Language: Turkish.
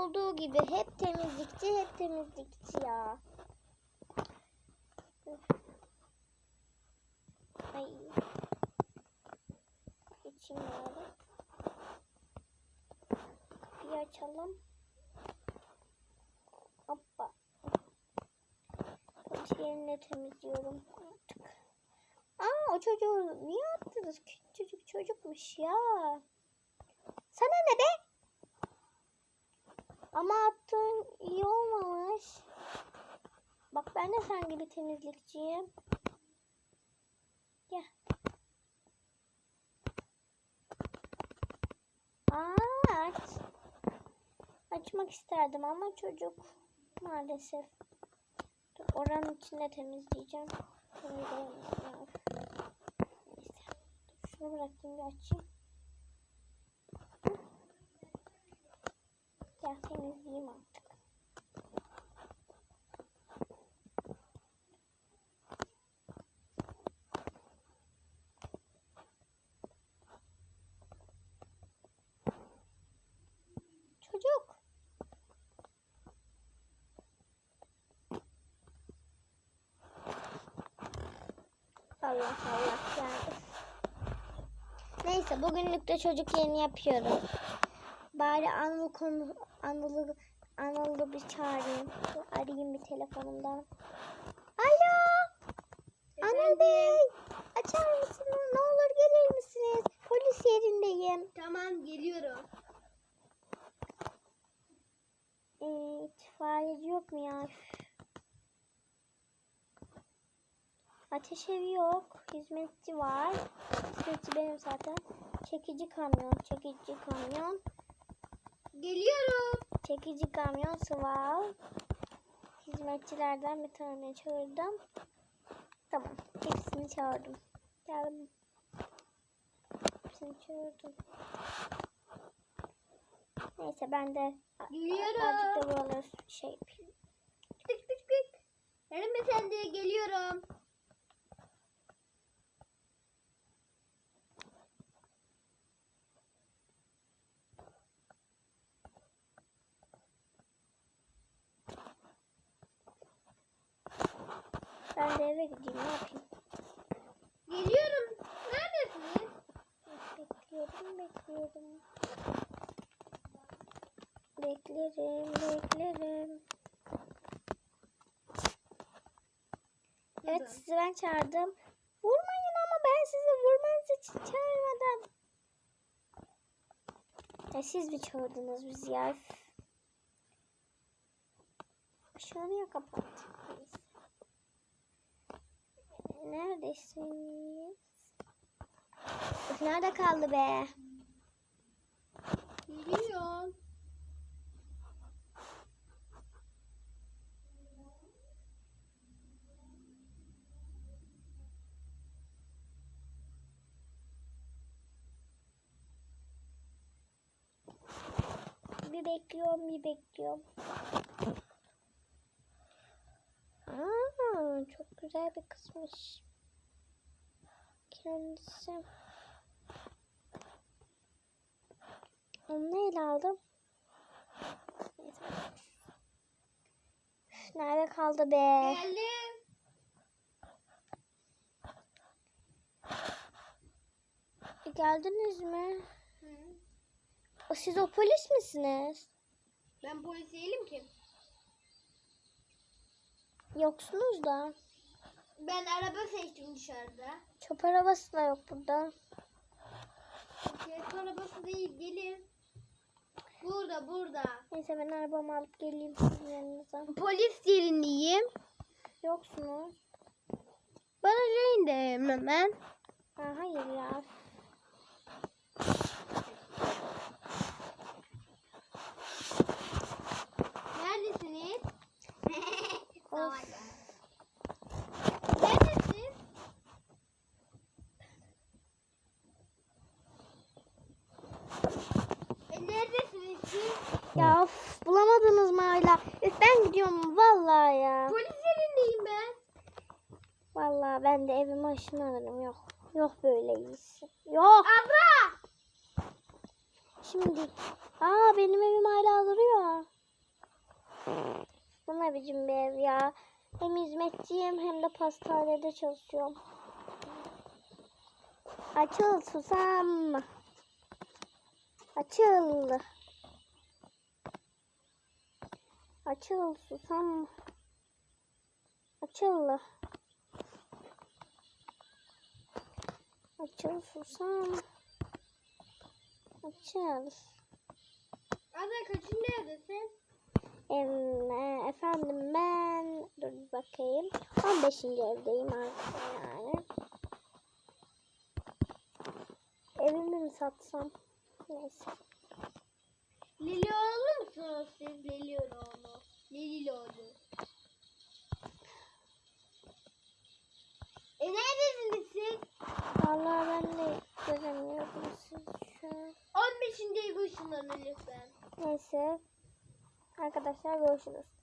olduğu gibi hep temizlikçi hep temizlikçi ya. Ay. Geçeyim bari. Kapıyı açalım. Hoppa. Yerini de temizliyorum artık. Aa o çocuğu niye attınız? Küçücük çocukmuş ya. Sana ne be? Ama attığın iyi olmamış. Bak ben de sen gibi temizlikçiyim. Gel. Aç. Açmak isterdim ama çocuk maalesef. Dur, oranın içinde temizleyeceğim. Temizleyemem. Neyse. Dur, şunu bırakayım bir açayım. Gel temizleyeyim artık. Çocuk. Allah Allah ya. Neyse bugünlük de çocuk yeni yapıyorum. Bari Anıl konu Anıl'ı Anıl'ı bir çağırayım. Dur, Arayayım bir telefonumdan. Alo. Anıl Bey. Açar mısınız? Ne olur gelir misiniz? Polis yerindeyim. Tamam geliyorum. Ee, itfaiyeci yok mu ya? Ateş evi yok. Hizmetçi var. Hizmetçi benim zaten. Çekici kamyon, çekici kamyon, Geliyorum. çekici kamyon, sıvav. Hizmetçilerden bir tane çağırdım. Tamam. Hepsini çağırdım. Geldim. Hepsini çağırdım. Neyse ben de Geliyorum. azıcık da buraları şey yapayım. Küçük küçük küçük. Benim de sen de geliyorum. Ben de eve gideyim. Ne yapayım? Geliyorum. Neredesiniz? Bekliyorum, bekliyorum. Beklerim, beklerim. Evet sizi ben çağırdım. Vurmayın ama ben sizi vurmanız için çağırmadım. Ya siz mi çağırdınız bizi ya? Üf. Işığı niye kapattın? Neyse. Neredesiniz? Üf, nerede kaldı be? Geliyorum. Bir bekliyorum, bir bekliyorum. Aa, çok güzel bir kızmış. Kendisi. Onu neyle aldım? Üf, Nerede kaldı be? Geldim. E, Geldiniz mi? Hı. O, Siz o polis misiniz? Ben polis değilim ki. Yoksunuz da. Ben araba seçtim dışarıda. Çöp arabası da yok burada. Polis arabası değil gelin. Burada burada. Neyse ben arabamı alıp geleyim sizin yanınıza. Polis yerindeyim. Yoksunuz. Bana de hemen. Ha, hayır ya. Neredesiniz? Of. Neredesin? E, neredesiniz siz? Ya of, bulamadınız mı hala? Ben gidiyorum vallahi ya. Polis yerindeyim ben. Vallahi ben de evime ışınlanırım. Yok. Yok böyle iyisi. Yok. Abla! Şimdi. Aa benim evim hala duruyor. ne biçim bir ev ya. Hem hizmetçiyim hem de pastanede çalışıyorum. Açıl susam. Açıl. Açıl susam. Açıl. Açıl susam. Açıl. Abla kaçıncı evdesin? Em, e, efendim ben dur bir bakayım 15. evdeyim artık yani. Evimi mi satsam? Neyse. Lilioğlu musunuz siz? Lilioğlu. Lilioğlu. E neredesiniz siz? Vallahi ben de göremiyorum sizi şu an. 15. evi ışınlanın lütfen. Neyse. Arkadaşlar görüşürüz.